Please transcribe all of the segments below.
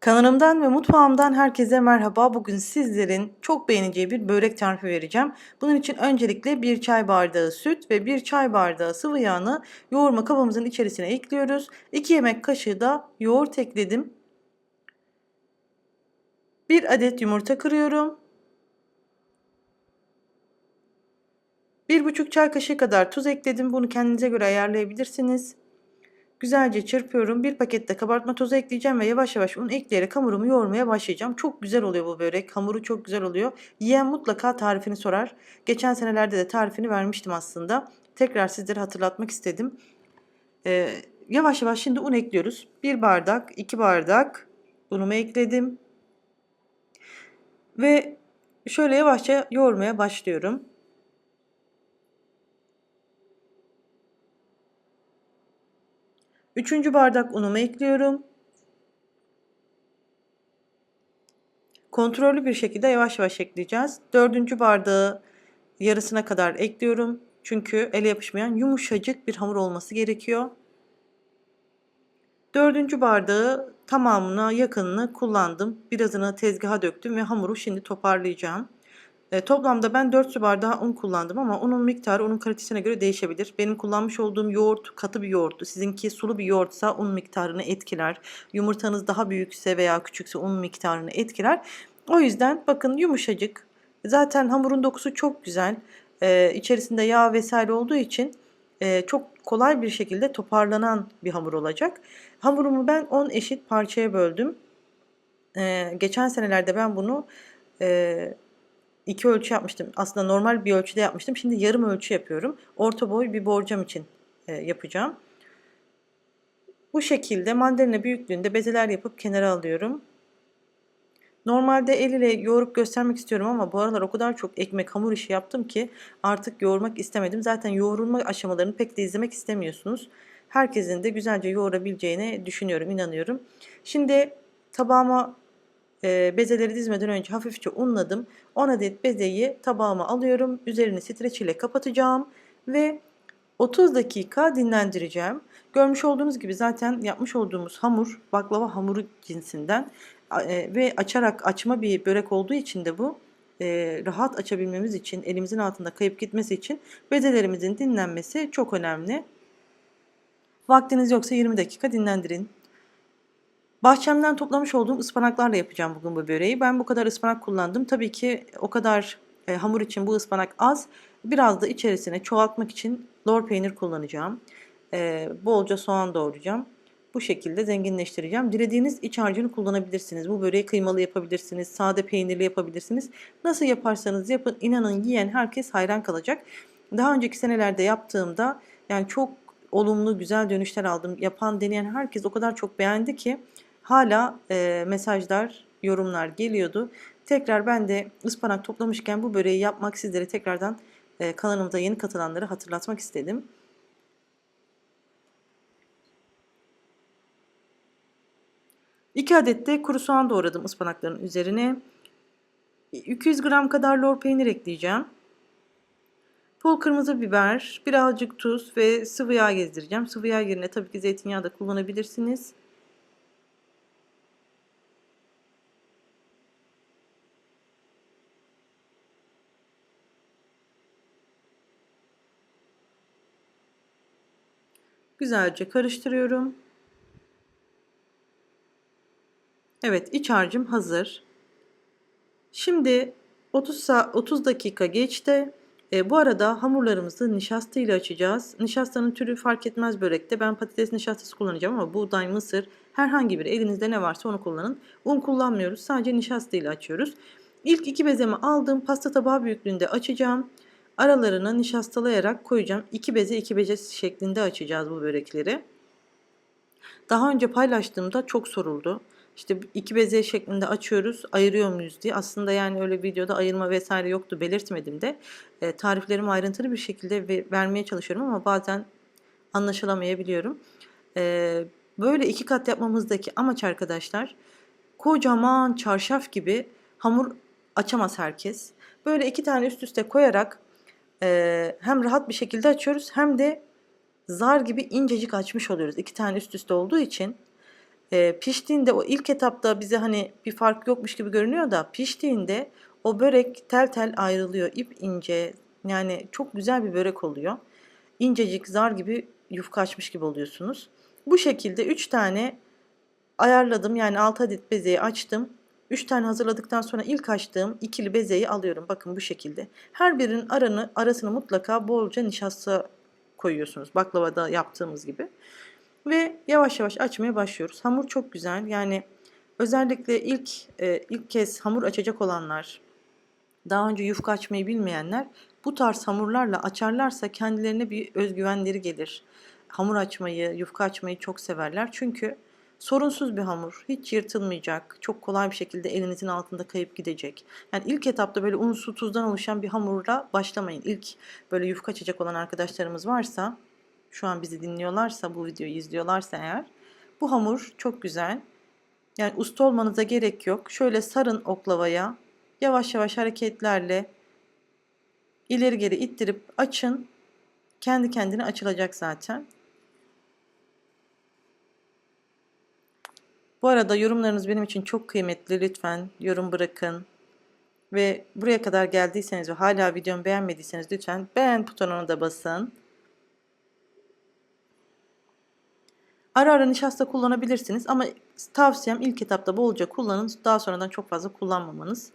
Kanalımdan ve mutfağımdan herkese merhaba. Bugün sizlerin çok beğeneceği bir börek tarifi vereceğim. Bunun için öncelikle bir çay bardağı süt ve bir çay bardağı sıvı yağını yoğurma kabımızın içerisine ekliyoruz. 2 yemek kaşığı da yoğurt ekledim. 1 adet yumurta kırıyorum. 1,5 çay kaşığı kadar tuz ekledim. Bunu kendinize göre ayarlayabilirsiniz. Güzelce çırpıyorum. Bir pakette kabartma tozu ekleyeceğim ve yavaş yavaş un ekleyerek hamurumu yoğurmaya başlayacağım. Çok güzel oluyor bu börek. Hamuru çok güzel oluyor. Yiyen mutlaka tarifini sorar. Geçen senelerde de tarifini vermiştim aslında. Tekrar sizlere hatırlatmak istedim. Ee, yavaş yavaş şimdi un ekliyoruz. Bir bardak, iki bardak unumu ekledim. Ve şöyle yavaşça yoğurmaya başlıyorum. Üçüncü bardak unumu ekliyorum. Kontrollü bir şekilde yavaş yavaş ekleyeceğiz. Dördüncü bardağı yarısına kadar ekliyorum. Çünkü ele yapışmayan yumuşacık bir hamur olması gerekiyor. Dördüncü bardağı tamamına yakınını kullandım. Birazını tezgaha döktüm ve hamuru şimdi toparlayacağım. E, toplamda ben 4 su bardağı un kullandım ama unun miktarı unun kalitesine göre değişebilir. Benim kullanmış olduğum yoğurt katı bir yoğurttu. Sizinki sulu bir yoğurtsa un miktarını etkiler. Yumurtanız daha büyükse veya küçükse un miktarını etkiler. O yüzden bakın yumuşacık. Zaten hamurun dokusu çok güzel. E, içerisinde yağ vesaire olduğu için e, çok kolay bir şekilde toparlanan bir hamur olacak. Hamurumu ben 10 eşit parçaya böldüm. E, geçen senelerde ben bunu... E, iki ölçü yapmıştım. Aslında normal bir ölçüde yapmıştım. Şimdi yarım ölçü yapıyorum. Orta boy bir borcam için e, yapacağım. Bu şekilde mandalina büyüklüğünde bezeler yapıp kenara alıyorum. Normalde el ile yoğurup göstermek istiyorum ama bu aralar o kadar çok ekmek hamur işi yaptım ki artık yoğurmak istemedim. Zaten yoğrulma aşamalarını pek de izlemek istemiyorsunuz. Herkesin de güzelce yoğurabileceğine düşünüyorum, inanıyorum. Şimdi tabağıma e, bezeleri dizmeden önce hafifçe unladım. 10 adet bezeyi tabağıma alıyorum. Üzerini streç ile kapatacağım ve 30 dakika dinlendireceğim. Görmüş olduğunuz gibi zaten yapmış olduğumuz hamur baklava hamuru cinsinden e, ve açarak açma bir börek olduğu için de bu e, rahat açabilmemiz için elimizin altında kayıp gitmesi için bezelerimizin dinlenmesi çok önemli. Vaktiniz yoksa 20 dakika dinlendirin. Bahçemden toplamış olduğum ıspanaklarla yapacağım bugün bu böreği. Ben bu kadar ıspanak kullandım. Tabii ki o kadar e, hamur için bu ıspanak az. Biraz da içerisine çoğaltmak için lor peynir kullanacağım. E, bolca soğan doğrayacağım. Bu şekilde zenginleştireceğim. Dilediğiniz iç harcını kullanabilirsiniz. Bu böreği kıymalı yapabilirsiniz, sade peynirli yapabilirsiniz. Nasıl yaparsanız yapın inanın yiyen herkes hayran kalacak. Daha önceki senelerde yaptığımda yani çok olumlu güzel dönüşler aldım. Yapan deneyen herkes o kadar çok beğendi ki hala e, mesajlar, yorumlar geliyordu. Tekrar ben de ıspanak toplamışken bu böreği yapmak sizlere tekrardan e, kanalımıza yeni katılanları hatırlatmak istedim. İki adet de kuru soğan doğradım ıspanakların üzerine. 200 gram kadar lor peynir ekleyeceğim. Pul kırmızı biber, birazcık tuz ve sıvı yağ gezdireceğim. Sıvı yağ yerine tabii ki zeytinyağı da kullanabilirsiniz. Güzelce karıştırıyorum. Evet iç harcım hazır. Şimdi 30, 30 dakika geçti. E, bu arada hamurlarımızı nişasta ile açacağız. Nişastanın türü fark etmez börekte. Ben patates nişastası kullanacağım ama buğday, mısır herhangi biri elinizde ne varsa onu kullanın. Un kullanmıyoruz. Sadece nişasta ile açıyoruz. İlk iki bezemi aldım. Pasta tabağı büyüklüğünde açacağım. Aralarına nişastalayarak koyacağım. İki beze iki beze şeklinde açacağız bu börekleri. Daha önce paylaştığımda çok soruldu. İşte iki beze şeklinde açıyoruz, ayırıyor muyuz diye. Aslında yani öyle videoda ayırma vesaire yoktu, belirtmedim de. E, tariflerimi ayrıntılı bir şekilde ve, vermeye çalışıyorum ama bazen anlaşılamayabiliyorum. E, böyle iki kat yapmamızdaki amaç arkadaşlar, kocaman çarşaf gibi hamur açamaz herkes. Böyle iki tane üst üste koyarak e, hem rahat bir şekilde açıyoruz hem de zar gibi incecik açmış oluyoruz. İki tane üst üste olduğu için E, piştiğinde o ilk etapta bize hani bir fark yokmuş gibi görünüyor da piştiğinde o börek tel tel ayrılıyor. İp ince yani çok güzel bir börek oluyor. İncecik zar gibi yufka açmış gibi oluyorsunuz. Bu şekilde 3 tane ayarladım. Yani 6 adet bezeyi açtım. 3 tane hazırladıktan sonra ilk açtığım ikili bezeyi alıyorum. Bakın bu şekilde. Her birinin aranı, arasını mutlaka bolca nişasta koyuyorsunuz. Baklavada yaptığımız gibi. Ve yavaş yavaş açmaya başlıyoruz. Hamur çok güzel. Yani özellikle ilk e, ilk kez hamur açacak olanlar, daha önce yufka açmayı bilmeyenler bu tarz hamurlarla açarlarsa kendilerine bir özgüvenleri gelir. Hamur açmayı, yufka açmayı çok severler. Çünkü sorunsuz bir hamur. Hiç yırtılmayacak. Çok kolay bir şekilde elinizin altında kayıp gidecek. Yani ilk etapta böyle un, su, tuzdan oluşan bir hamurla başlamayın. İlk böyle yufka açacak olan arkadaşlarımız varsa, şu an bizi dinliyorlarsa, bu videoyu izliyorlarsa eğer, bu hamur çok güzel. Yani usta olmanıza gerek yok. Şöyle sarın oklavaya. Yavaş yavaş hareketlerle ileri geri ittirip açın. Kendi kendine açılacak zaten. Bu arada yorumlarınız benim için çok kıymetli. Lütfen yorum bırakın. Ve buraya kadar geldiyseniz ve hala videomu beğenmediyseniz lütfen beğen butonuna da basın. Ara ara nişasta kullanabilirsiniz ama tavsiyem ilk etapta bolca kullanın. Daha sonradan çok fazla kullanmamanız.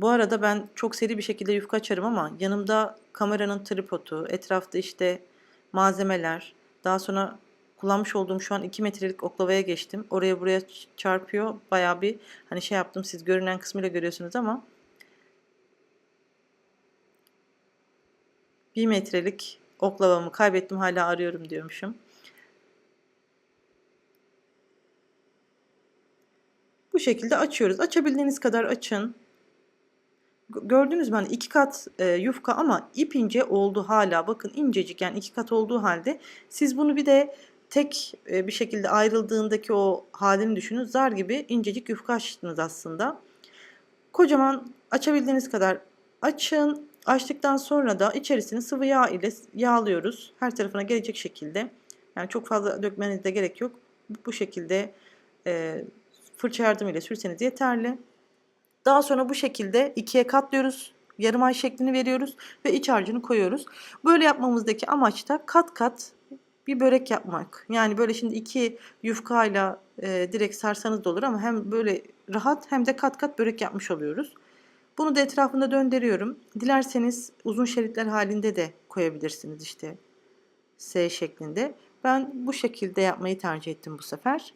Bu arada ben çok seri bir şekilde yufka açarım ama yanımda kameranın tripodu, etrafta işte malzemeler, daha sonra kullanmış olduğum şu an 2 metrelik oklavaya geçtim. Oraya buraya çarpıyor. Bayağı bir hani şey yaptım siz görünen kısmıyla görüyorsunuz ama 1 metrelik oklavamı kaybettim hala arıyorum diyormuşum. Bu şekilde açıyoruz. Açabildiğiniz kadar açın. Gördünüz mü hani iki kat e, yufka ama ip ince oldu hala. Bakın incecik yani iki kat olduğu halde siz bunu bir de tek e, bir şekilde ayrıldığındaki o halini düşünün. Zar gibi incecik yufka açtınız aslında. Kocaman açabildiğiniz kadar açın. Açtıktan sonra da içerisini sıvı yağ ile yağlıyoruz. Her tarafına gelecek şekilde. Yani çok fazla dökmenize gerek yok. Bu şekilde e, fırça yardımıyla sürseniz yeterli. Daha sonra bu şekilde ikiye katlıyoruz. Yarım ay şeklini veriyoruz ve iç harcını koyuyoruz. Böyle yapmamızdaki amaç da kat kat bir börek yapmak. Yani böyle şimdi iki yufkayla e, direkt sarsanız da olur ama hem böyle rahat hem de kat kat börek yapmış oluyoruz. Bunu da etrafında döndürüyorum. Dilerseniz uzun şeritler halinde de koyabilirsiniz işte S şeklinde. Ben bu şekilde yapmayı tercih ettim bu sefer.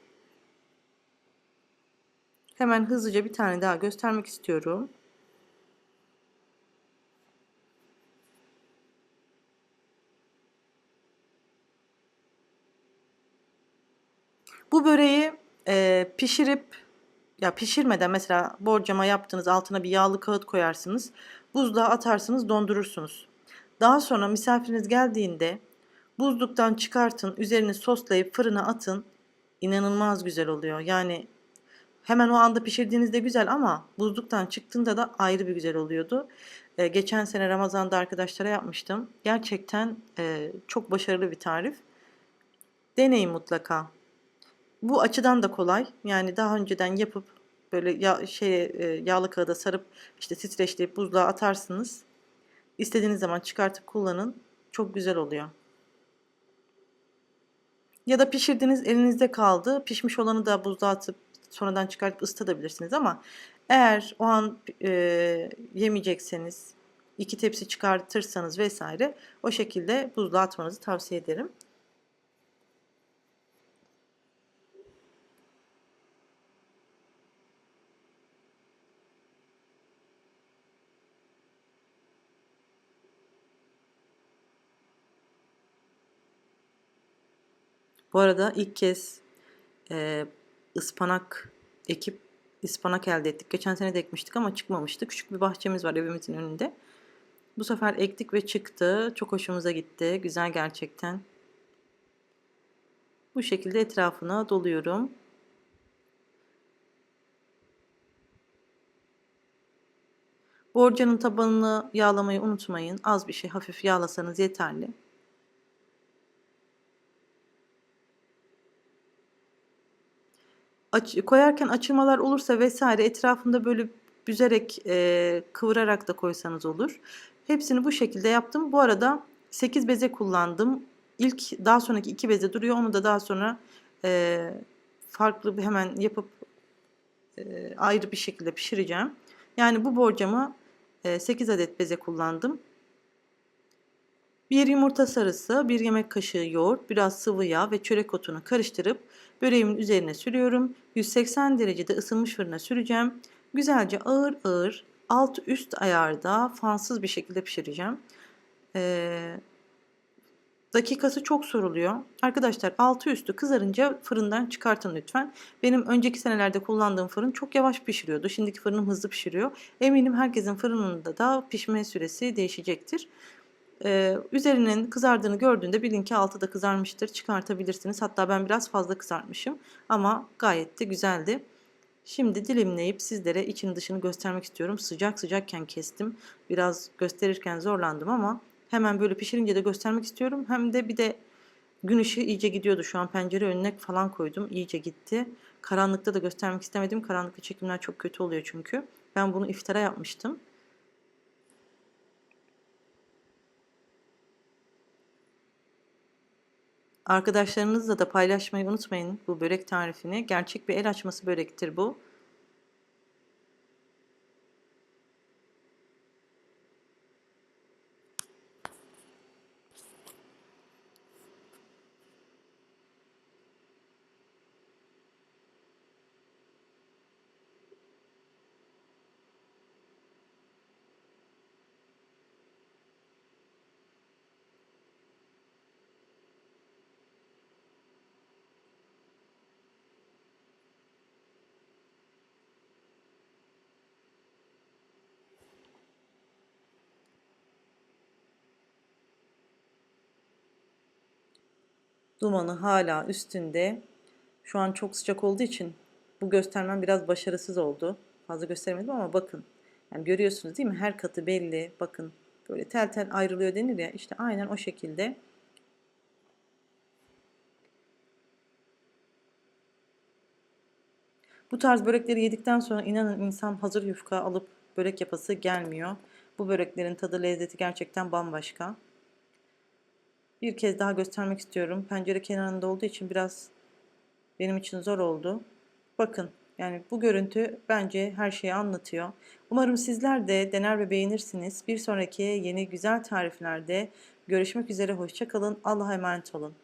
Hemen hızlıca bir tane daha göstermek istiyorum. Bu böreği e, pişirip ya pişirmeden mesela borcama yaptığınız altına bir yağlı kağıt koyarsınız. Buzluğa atarsınız dondurursunuz. Daha sonra misafiriniz geldiğinde buzluktan çıkartın üzerine soslayıp fırına atın. İnanılmaz güzel oluyor. Yani hemen o anda pişirdiğinizde güzel ama buzluktan çıktığında da ayrı bir güzel oluyordu. Ee, geçen sene Ramazan'da arkadaşlara yapmıştım. Gerçekten e, çok başarılı bir tarif. Deneyin mutlaka. Bu açıdan da kolay. Yani daha önceden yapıp böyle ya, şey e, yağlı kağıda sarıp işte streçleyip buzluğa atarsınız. İstediğiniz zaman çıkartıp kullanın. Çok güzel oluyor. Ya da pişirdiniz elinizde kaldı. Pişmiş olanı da buzluğa atıp sonradan çıkartıp ısıtabilirsiniz ama eğer o an e, yemeyecekseniz iki tepsi çıkartırsanız vesaire o şekilde buzluğa atmanızı tavsiye ederim. Bu arada ilk kez e, ıspanak ekip ıspanak elde ettik. Geçen sene de ekmiştik ama çıkmamıştı. Küçük bir bahçemiz var evimizin önünde. Bu sefer ektik ve çıktı. Çok hoşumuza gitti. Güzel gerçekten. Bu şekilde etrafına doluyorum. Borcanın tabanını yağlamayı unutmayın. Az bir şey hafif yağlasanız yeterli. Aç- koyarken açılmalar olursa vesaire etrafında böyle büzerek e, kıvırarak da koysanız olur. Hepsini bu şekilde yaptım. Bu arada 8 beze kullandım. İlk daha sonraki 2 beze duruyor. Onu da daha sonra e, farklı bir hemen yapıp e, ayrı bir şekilde pişireceğim. Yani bu borcamı e, 8 adet beze kullandım. Bir yumurta sarısı, bir yemek kaşığı yoğurt, biraz sıvı yağ ve çörek otunu karıştırıp böreğimin üzerine sürüyorum. 180 derecede ısınmış fırına süreceğim. Güzelce ağır ağır alt üst ayarda fansız bir şekilde pişireceğim. Ee, dakikası çok soruluyor. Arkadaşlar altı üstü kızarınca fırından çıkartın lütfen. Benim önceki senelerde kullandığım fırın çok yavaş pişiriyordu. Şimdiki fırınım hızlı pişiriyor. Eminim herkesin fırınında da pişme süresi değişecektir. Ee, üzerinin kızardığını gördüğünde bilin ki altı da kızarmıştır. Çıkartabilirsiniz. Hatta ben biraz fazla kızartmışım. Ama gayet de güzeldi. Şimdi dilimleyip sizlere için dışını göstermek istiyorum. Sıcak sıcakken kestim. Biraz gösterirken zorlandım ama hemen böyle pişirince de göstermek istiyorum. Hem de bir de gün ışığı iyice gidiyordu. Şu an pencere önüne falan koydum. İyice gitti. Karanlıkta da göstermek istemedim. Karanlıkta çekimler çok kötü oluyor çünkü. Ben bunu iftara yapmıştım. Arkadaşlarınızla da paylaşmayı unutmayın bu börek tarifini. Gerçek bir el açması börektir bu. Dumanı hala üstünde. Şu an çok sıcak olduğu için bu göstermem biraz başarısız oldu. Fazla gösteremedim ama bakın. Yani görüyorsunuz değil mi? Her katı belli. Bakın böyle tel tel ayrılıyor denir ya. İşte aynen o şekilde. Bu tarz börekleri yedikten sonra inanın insan hazır yufka alıp börek yapası gelmiyor. Bu böreklerin tadı lezzeti gerçekten bambaşka. Bir kez daha göstermek istiyorum. Pencere kenarında olduğu için biraz benim için zor oldu. Bakın yani bu görüntü bence her şeyi anlatıyor. Umarım sizler de dener ve beğenirsiniz. Bir sonraki yeni güzel tariflerde görüşmek üzere. Hoşçakalın. Allah'a emanet olun.